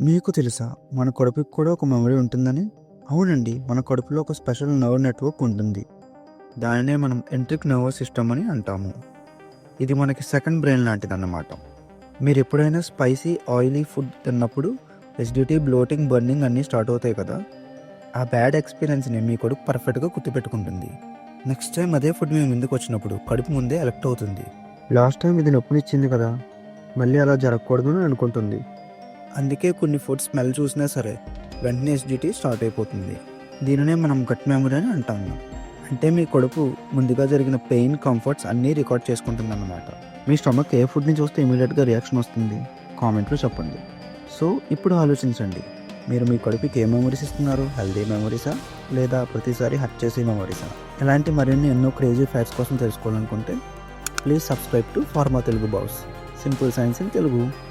మీకు తెలుసా మన కడుపుకి కూడా ఒక మెమరీ ఉంటుందని? అవునండి మన కడుపులో ఒక స్పెషల్ నర్వ్ నెట్వర్క్ ఉంటుంది. దానినే మనం ఎంట్రిక్ నర్వస్ సిస్టమ్ అని అంటాము. ఇది మనకి సెకండ్ బ్రెయిన్ లాంటిది అన్నమాట మీరు ఎప్పుడైనా స్పైసీ ఆయిలీ ఫుడ్ తిన్నప్పుడు ఎసిడిటీ బ్లోటింగ్ బర్నింగ్ అన్నీ స్టార్ట్ అవుతాయి కదా? ఆ బ్యాడ్ ఎక్స్పీరియన్స్ని మీ కొడుకు పర్ఫెక్ట్గా గుర్తుపెట్టుకుంటుంది. నెక్స్ట్ టైం అదే ఫుడ్ మీ ముందుకు వచ్చినప్పుడు కడుపు ముందే ఎలెక్ట్ అవుతుంది. లాస్ట్ టైం ఇది నొప్పినిచ్చింది కదా? మళ్ళీ అలా జరగకూడదు అని అనుకుంటుంది. అందుకే కొన్ని ఫుడ్ స్మెల్ చూసినా సరే వెంటనే ఎసిడిటీ స్టార్ట్ అయిపోతుంది. దీనినే మనం గట్ మెమరీ అని అంటాము అంటే మీ కడుపు ముందుగా జరిగిన పెయిన్ కంఫర్ట్స్ అన్నీ రికార్డ్ చేసుకుంటుంది అన్నమాట మీ స్టమక్ ఏ ఫుడ్ని చూస్తే ఇమీడియట్గా రియాక్షన్ వస్తుంది? కామెంట్లో చెప్పండి. సో ఇప్పుడు ఆలోచించండి. మీరు మీ కడుపుకి ఏ మెమరీస్ ఇస్తున్నారు? హెల్దీ మెమరీసా? లేదా ప్రతిసారి హట్ చేసే మెమరీసా? ఇలాంటి మరిన్ని ఎన్నో క్రేజీ ఫ్యాక్ట్స్ కోసం తెలుసుకోవాలనుకుంటే please subscribe to pharma Telugu boss simple science in Telugu.